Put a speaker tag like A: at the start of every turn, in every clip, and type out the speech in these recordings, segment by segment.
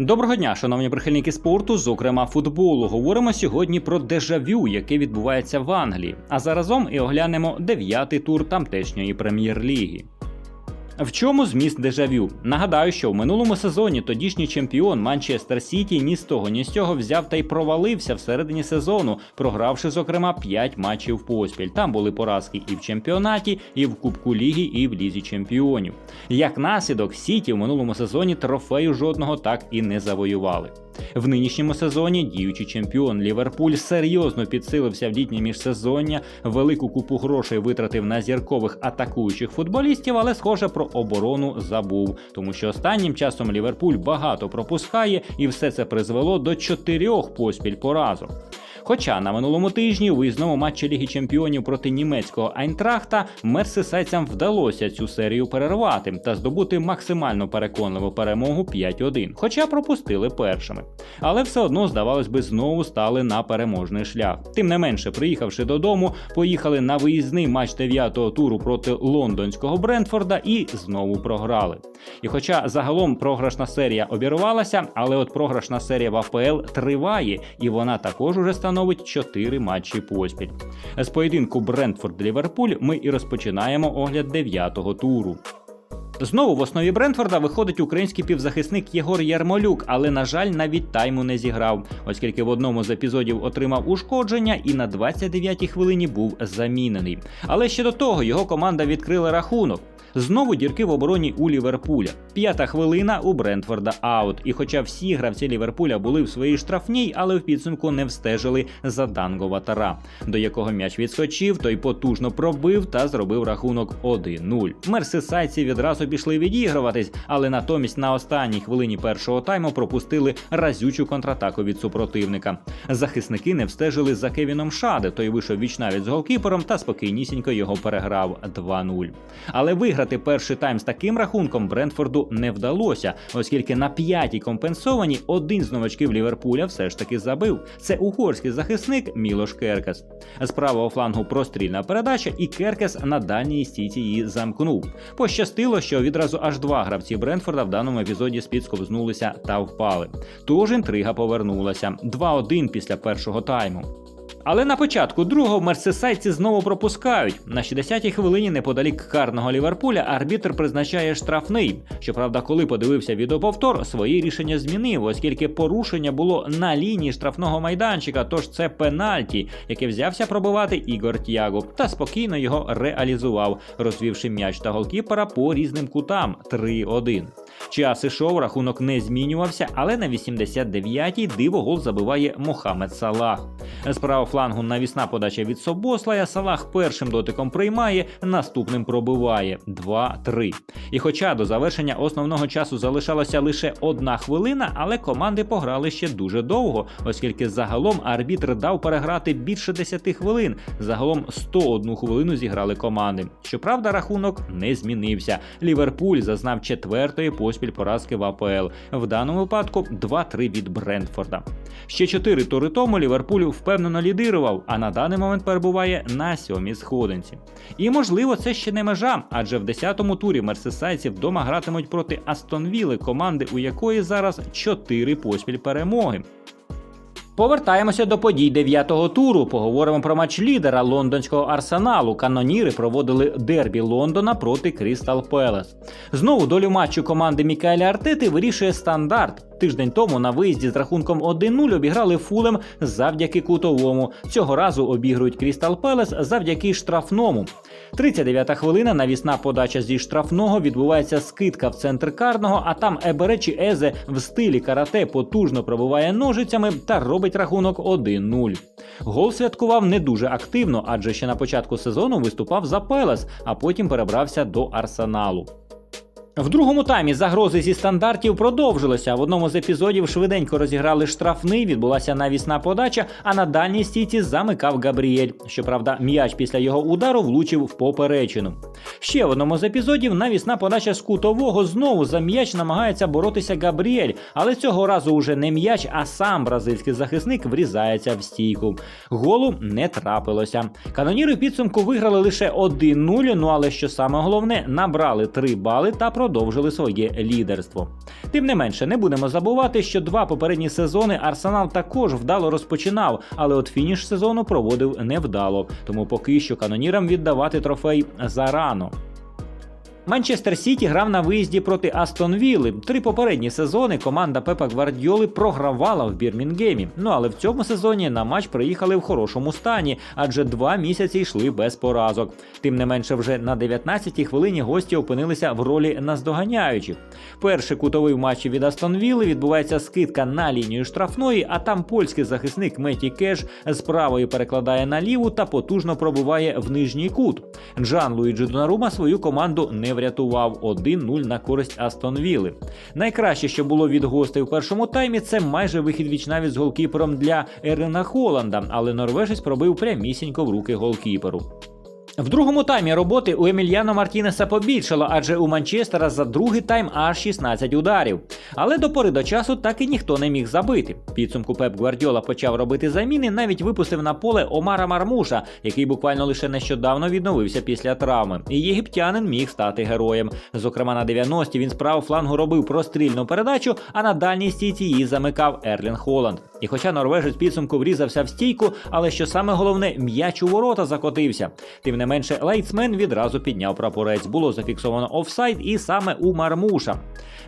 A: Доброго дня, шановні прихильники спорту, зокрема футболу. Говоримо сьогодні про дежавю, яке відбувається в Англії. А заразом і оглянемо дев'ятий тур тамтешньої прем'єр-ліги. В чому зміст дежавю? Нагадаю, що в минулому сезоні тодішній чемпіон Манчестер Сіті ні з того, ні з цього взяв та й провалився всередині сезону, програвши, зокрема, 5 матчів поспіль. Там були поразки і в чемпіонаті, і в Кубку Ліги, і в Лізі Чемпіонів. Як наслідок, Сіті в минулому сезоні трофею жодного так і не завоювали. В нинішньому сезоні діючий чемпіон Ліверпуль серйозно підсилився в літнє міжсезоння, велику купу грошей витратив на зіркових атакуючих футболістів, але схоже про оборону забув, тому що останнім часом Ліверпуль багато пропускає, і все це призвело до чотирьох поспіль поразок. Хоча на минулому тижні у виїзному матчі Ліги Чемпіонів проти німецького Айнтрахта мерсисайцям вдалося цю серію перервати та здобути максимально переконливу перемогу 5-1, хоча пропустили першими. Але все одно, здавалось би, знову стали на переможний шлях. Тим не менше, приїхавши додому, поїхали на виїзний матч 9-го туру проти лондонського Брентфорда і знову програли. І хоча загалом програшна серія обірвалася, але от програшна серія в АПЛ триває, і вона також уже становить 4 матчі поспіль. З поєдинку Брентфорд-Ліверпуль ми і розпочинаємо огляд 9-го туру. Знову в основі Брентфорда виходить український півзахисник Єгор Ярмолюк, але, на жаль, навіть тайму не зіграв, оскільки в одному з епізодів отримав ушкодження і на 29-й хвилині був замінений. Але ще до того його команда відкрила рахунок. Знову дірки в обороні у Ліверпуля. П'ята хвилина у Брентфорда аут. І хоча всі гравці Ліверпуля були в своїй штрафній, але в підсумку не встежили за Данго Ватара, до якого м'яч відскочив, той потужно пробив та зробив рахунок 1-0. Мерсисайці відразу пішли відігруватись, але натомість на останній хвилині першого тайму пропустили разючу контратаку від супротивника. Захисники не встежили за Кевіном Шаде, той вийшов вічнавість з голкіпером та спокійнісінько його переграв 2-0. Але виграти перший тайм з таким рахунком Брентфорду не вдалося, оскільки на п'ятій компенсованій один з новачків Ліверпуля все ж таки забив. Це угорський захисник Мілош Керкес. З правого флангу прострільна передача, і Керкес на дальній стійці її замкнув. Пощастило, що відразу аж два гравці Брентфорда в даному епізоді спідсковзнулися та впали. Тож інтрига повернулася 2-1 після першого тайму. Але на початку другого мерсисайці знову пропускають. На 60-й хвилині неподалік карного Ліверпуля арбітр призначає штрафний. Щоправда, коли подивився відеоповтор, свої рішення змінив, оскільки порушення було на лінії штрафного майданчика, тож це пенальті, яке взявся пробивати Ігор Тяго, та спокійно його реалізував, розвівши м'яч та голкіпера по різним кутам 3-1. Час ішов, рахунок не змінювався, але на 89-й диво гол забиває Мохамед Салах. З правого флангу навісна подача від Собослая. Салах першим дотиком приймає, наступним пробиває 2-3. І хоча до завершення основного часу залишалася лише одна хвилина, але команди пограли ще дуже довго, оскільки загалом арбітр дав переграти більше 10 хвилин. Загалом 101 хвилину зіграли команди. Щоправда, рахунок не змінився. Ліверпуль зазнав четвертої поспіль поразки в АПЛ. В даному випадку 2-3 від Брентфорда. Ще 4 тури тому Ліверпуль впевнено лідирував, а на даний момент перебуває на сьомій сходинці. І можливо, це ще не межа, адже в 10-му турі мерсисайці вдома гратимуть проти Астон Вілли, команди, у якої зараз 4 поспіль перемоги. Повертаємося до подій дев'ятого туру. Поговоримо про матч лідера лондонського арсеналу. Каноніри проводили дербі Лондона проти Крістал Пелес. Знову долю матчу команди Мікаеля Артети вирішує стандарт. Тиждень тому на виїзді з рахунком 1-0 обіграли фулем завдяки кутовому. Цього разу обігрують Крістал Пелес завдяки штрафному. 39-та хвилина навісна подача зі штрафного відбувається скидка в центр карного, а там Еберечі Езе в стилі карате потужно пробиває ножицями та робить рахунок 1-0. Гол святкував не дуже активно, адже ще на початку сезону виступав за Пелес, а потім перебрався до Арсеналу. В другому таймі загрози зі стандартів продовжилися. В одному з епізодів швиденько розіграли штрафний, відбулася навісна подача, а на дальній стійці замикав Габріель. Щоправда, м'яч після його удару влучив в поперечину. Ще в одному з епізодів навісна подача з кутового знову за м'яч намагається боротися Габріель, але цього разу уже не м'яч, а сам бразильський захисник врізається в стійку. Голу не трапилося. Каноніри в підсумку виграли лише 1-0, ну але що саме головне, набрали 3 бали та продовжили своє лідерство. Тим не менше, не будемо забувати, що два попередні сезони Арсенал також вдало розпочинав, але от фініш сезону проводив невдало, тому поки що канонірам віддавати трофей зарано. Манчестер Сіті грав на виїзді проти Астон Вілли. Три попередні сезони команда Пепа Гвардіоли програвала в Бірмінгемі. Ну але в цьому сезоні на матч приїхали в хорошому стані, адже два місяці йшли без поразок. Тим не менше, вже на 19-й хвилині гості опинилися в ролі наздоганяючих. Перший кутовий в матчі від Астон Вілли відбувається скидка на лінію штрафної, а там польський захисник Меті Кеш з правої перекладає на ліву та потужно пробиває в нижній кут. Джан Луїджі Донарума свою команду не врятував 1-0 на користь Астон Вілли. Найкраще, що було від гостей у першому таймі, це майже вихід вічнавіт з голкіпером для Ерена Холланда, але норвежець пробив прямісінько в руки голкіперу. В другому таймі роботи у Емільяно Мартінеса побільшало, адже у Манчестера за другий тайм аж 16 ударів. Але до пори до часу так і ніхто не міг забити. Підсумку Пеп Гвардіола почав робити заміни, навіть випустив на поле Омара Мармуша, який буквально лише нещодавно відновився після травми. І єгиптянин міг стати героєм. Зокрема, на 90-ті він з правого флангу робив прострільну передачу, а на дальній стійці її замикав Ерлін Холланд. І хоча норвежець підсумку врізався в стійку, але що саме головне, м'яч у ворота закотився. Тим не менше, лейтсмен відразу підняв прапорець. Було зафіксовано офсайд і саме у Мармуша.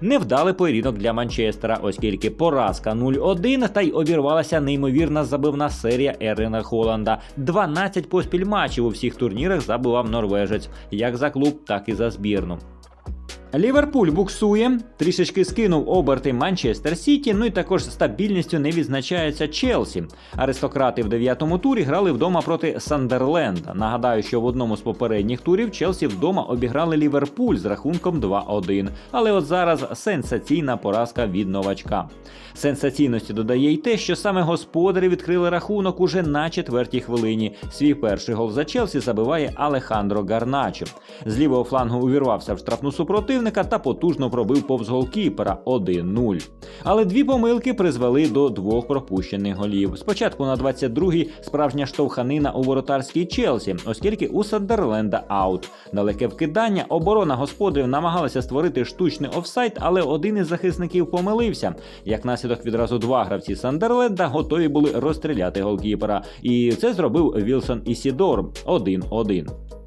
A: Невдалий поєдинок для Манчестера, оскільки поразка 0-1, та й обірвалася неймовірна забивна серія Ерина Холланда. 12 поспіль матчів у всіх турнірах забивав норвежець, як за клуб, так і за збірну. Ліверпуль буксує, трішечки скинув оберти Манчестер Сіті. Ну і також стабільністю не відзначається Челсі. Аристократи в дев'ятому турі грали вдома проти Сандерленда. Нагадаю, що в одному з попередніх турів Челсі вдома обіграли Ліверпуль з рахунком 2-1. Але от зараз сенсаційна поразка від новачка. Сенсаційності додає й те, що саме господарі відкрили рахунок уже на четвертій хвилині. Свій перший гол за Челсі забиває Алехандро Гарначо. З лівого флангу увірвався в штрафну супротивника та потужно пробив повз голкіпера 1-0. Але дві помилки призвели до двох пропущених голів. Спочатку на 22-й справжня штовханина у воротарській Челсі, оскільки у Сандерленда аут. Далеке вкидання, оборона господарів намагалася створити штучний офсайд, але один із захисників помилився. Як наслідок відразу два гравці Сандерленда готові були розстріляти голкіпера. І це зробив Вілсон Ісідор 1-1.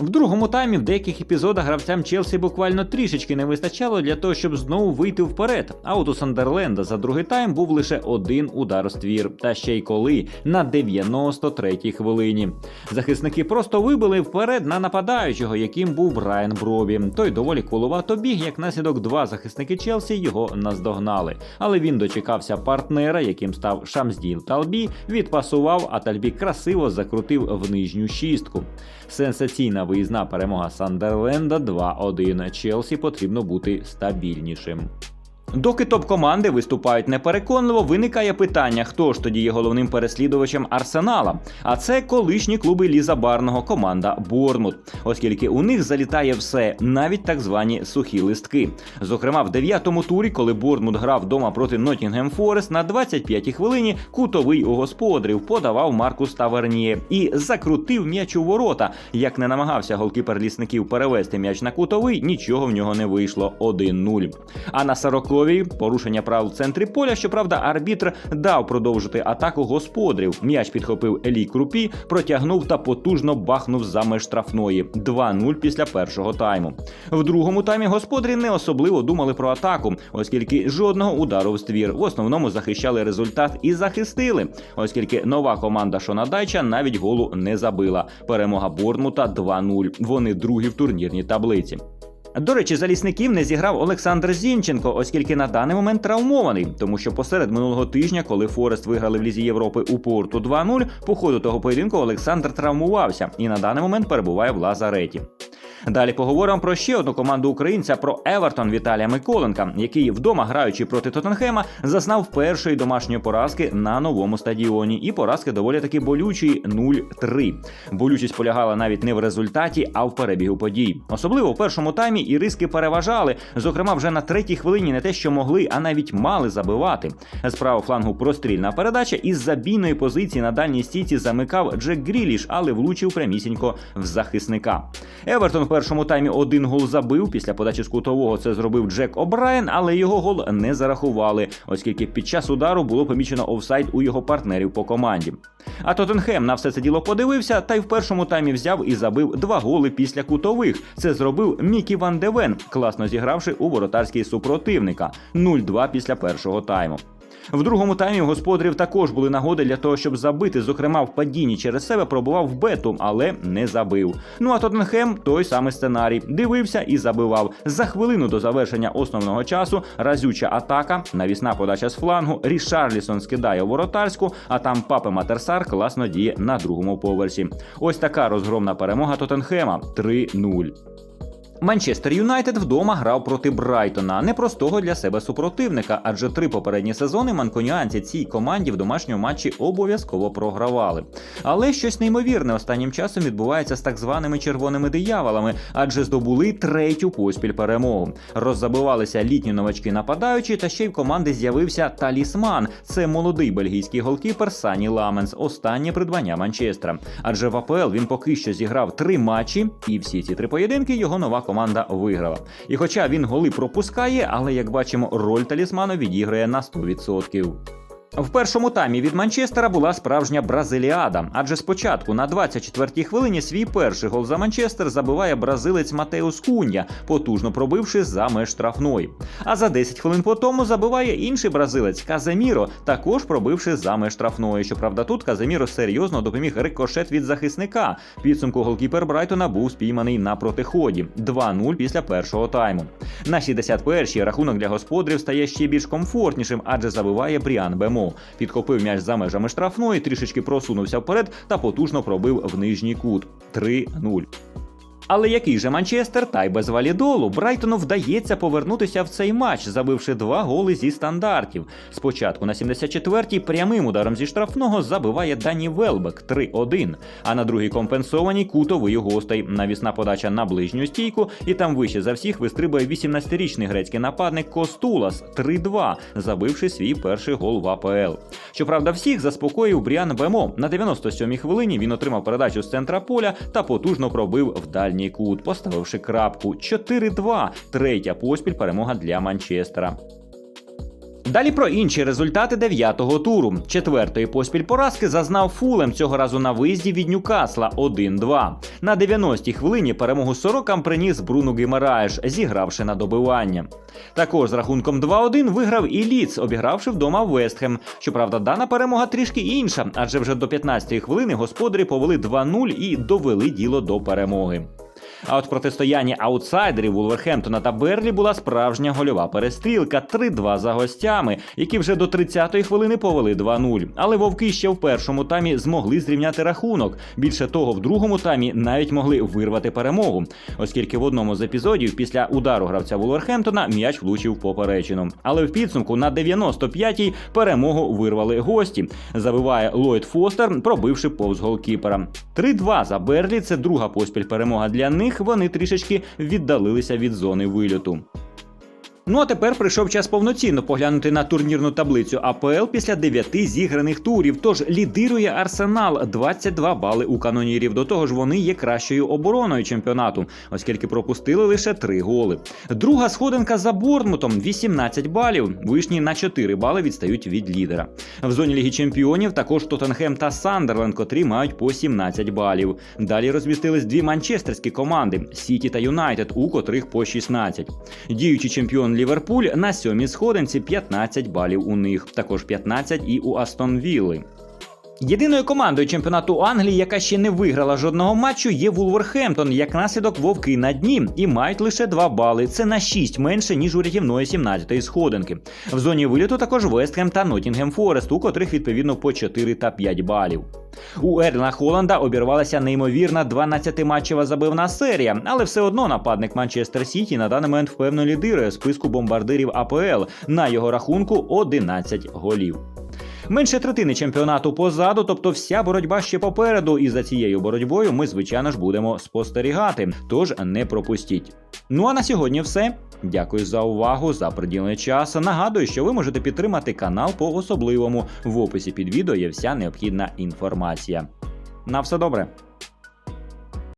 A: В другому таймі в деяких епізодах гравцям Челсі буквально трішечки не вистачало для того, щоб знову вийти вперед. А от у Сандерленда за другий тайм був лише один удар ствір, та ще й коли на 93-й хвилині. Захисники просто вибили вперед на нападаючого, яким був Райан Бробі. Той доволі кулувато біг, як наслідок два захисники Челсі його наздогнали. Але він дочекався партнера, яким став Шамзділ Талбі, відпасував, а Тальбі красиво закрутив в нижню шістку. Сенсаційна виїзна перемога Сандерленда 2-1. Челсі потрібно бути стабільнішим. Доки топ-команди виступають непереконливо, виникає питання, хто ж тоді є головним переслідувачем Арсенала. А це колишні клуби Ліза Барного команда Борнмут, оскільки у них залітає все, навіть так звані сухі листки. Зокрема, в дев'ятому турі, коли Борнмут грав вдома проти Ноттінгем Форест, на 25-й хвилині кутовий у господарів подавав Маркус Таверніє і закрутив м'яч у ворота. Як не намагався голкіпер лісників перевести м'яч на кутовий, нічого в нього не вийшло 1-0. А на 40 порушення правил в центрі поля. Щоправда, арбітр дав продовжити атаку господарів. М'яч підхопив Елі Крупі, протягнув та потужно бахнув за меж штрафної 2-0 після першого тайму. В другому таймі господарі не особливо думали про атаку, оскільки жодного удару в ствір. В основному захищали результат і захистили, оскільки нова команда Шона Дайча навіть голу не забила. Перемога Борнмута 2-0. Вони другі в турнірній таблиці. До речі, за лісників не зіграв Олександр Зінченко, оскільки на даний момент травмований, тому що посеред минулого тижня, коли Форест виграли в Лізі Європи у порту 2-0, по ходу того поєдинку Олександр травмувався і на даний момент перебуває в лазареті. Далі поговоримо про ще одну команду українця про Евертон Віталія Миколенка, який вдома граючи проти Тоттенхема, зазнав першої домашньої поразки на новому стадіоні, і поразки доволі таки болючі 0-3. Болючість полягала навіть не в результаті, а в перебігу подій. Особливо в першому таймі і риски переважали. Зокрема, вже на третій хвилині не те, що могли, а навіть мали забивати. З правого флангу прострільна передача із забійної позиції на дальній стійці замикав Джек Гріліш, але влучив прямісінько в захисника. Евертон першому таймі один гол забив. Після подачі з кутового це зробив Джек О'Брайен, але його гол не зарахували, оскільки під час удару було помічено офсайд у його партнерів по команді. А Тоттенхем на все це діло подивився та й в першому таймі взяв і забив два голи після кутових. Це зробив Мікі Ван Девен, класно зігравши у воротарській супротивника 0-2 після першого тайму. В другому таймі господарів також були нагоди для того, щоб забити. Зокрема, в падінні через себе пробував бету, але не забив. Ну а Тоттенхем той самий сценарій. Дивився і забивав. За хвилину до завершення основного часу разюча атака, навісна подача з флангу. Рішарлісон скидає воротарську, а там папе Матерсар класно діє на другому поверсі. Ось така розгромна перемога Тоттенхема 3-0. Манчестер Юнайтед вдома грав проти Брайтона, непростого для себе супротивника, адже три попередні сезони манконіанці цій команді в домашньому матчі обов'язково програвали. Але щось неймовірне останнім часом відбувається з так званими червоними дияволами, адже здобули третю поспіль перемогу. Роззабивалися літні новачки нападаючі, та ще й в команди з'явився талісман. Це молодий бельгійський голкіпер Сані Ламенс, останнє придбання Манчестера. Адже в АПЛ він поки що зіграв три матчі, і всі ці три поєдинки його нова команда виграла. І хоча він голи пропускає, але як бачимо, роль талісману відіграє на 100%. В першому таймі від Манчестера була справжня бразиліада, адже спочатку на 24-й хвилині свій перший гол за Манчестер забиває бразилець Матеус Кунья, потужно пробивши за меж штрафної. А за 10 хвилин по тому забиває інший бразилець Каземіро, також пробивши за меж штрафної. Щоправда, тут Каземіро серйозно допоміг рикошет від захисника. Підсумку голкіпер Брайтона був спійманий на протиході 2-0 після першого тайму. На 61-й рахунок для господарів стає ще більш комфортнішим, адже забиває Бріан Бемо. Підхопив м'яч за межами штрафної, трішечки просунувся вперед та потужно пробив в нижній кут 3-0. Але який же Манчестер та й без валідолу Брайтону вдається повернутися в цей матч, забивши два голи зі стандартів. Спочатку на 74-й прямим ударом зі штрафного забиває Дані Велбек 3-1. А на другій компенсованій кутовий гостей. Навісна подача на ближню стійку, і там вище за всіх вистрибує 18-річний грецький нападник Костулас 3-2, забивши свій перший гол в АПЛ. Щоправда, всіх заспокоїв Бріан Бемо. На 97-й хвилині він отримав передачу з центра поля та потужно пробив в кут, поставивши крапку 4-2. Третя поспіль перемога для Манчестера. Далі про інші результати дев'ятого туру. Четвертої поспіль поразки зазнав Фулем цього разу на виїзді від Ньюкасла 1-2. На 90-й хвилині перемогу сорокам приніс Бруно Гімараєш, зігравши на добивання. Також з рахунком 2-1 виграв і Ліц, обігравши вдома Вестхем. Щоправда, дана перемога трішки інша, адже вже до 15-ї хвилини господарі повели 2-0 і довели діло до перемоги. А от в протистоянні аутсайдерів Вулверхемптона та Берлі була справжня гольова перестрілка 3-2 за гостями, які вже до 30-ї хвилини повели 2-0. Але вовки ще в першому таймі змогли зрівняти рахунок. Більше того, в другому таймі навіть могли вирвати перемогу, оскільки в одному з епізодів після удару гравця Вулверхемптона м'яч влучив поперечину. Але в підсумку на 95-й перемогу вирвали гості. Забиває Ллойд Фостер, пробивши повз голкіпера. 3-2 за Берлі. Це друга поспіль перемога для них. Вони трішечки віддалилися від зони вильоту. Ну а тепер прийшов час повноцінно поглянути на турнірну таблицю АПЛ після 9 зіграних турів. Тож лідирує Арсенал 22 бали у канонірів. До того ж, вони є кращою обороною чемпіонату, оскільки пропустили лише 3 голи. Друга сходинка за Бортмутом 18 балів. Вишні на 4 бали відстають від лідера. В зоні Ліги Чемпіонів також Тоттенхем та Сандерленд, котрі мають по 17 балів. Далі розмістились дві манчестерські команди Сіті та Юнайтед, у котрих по 16. Діючий чемпіон Ліверпуль на сьомій сходинці 15 балів у них, також 15 і у Астон Вілли. Єдиною командою чемпіонату Англії, яка ще не виграла жодного матчу, є Вулверхемптон. Як наслідок вовки на дні і мають лише 2 бали. Це на 6 менше ніж у рятівної 17-ї сходинки. В зоні виліту також Вестхем та Ноттінгем Форест, у котрих відповідно по 4 та 5 балів. У Ерліна Холланда обірвалася неймовірна 12-матчева забивна серія, але все одно нападник Манчестер Сіті на даний момент впевнено лідирує списку бомбардирів АПЛ. На його рахунку 11 голів. Менше третини чемпіонату позаду, тобто вся боротьба ще попереду. І за цією боротьбою ми, звичайно ж, будемо спостерігати. Тож не пропустіть. Ну а на сьогодні все. Дякую за увагу, за приділений час. Нагадую, що ви можете підтримати канал по особливому. В описі під відео є вся необхідна інформація. На все добре.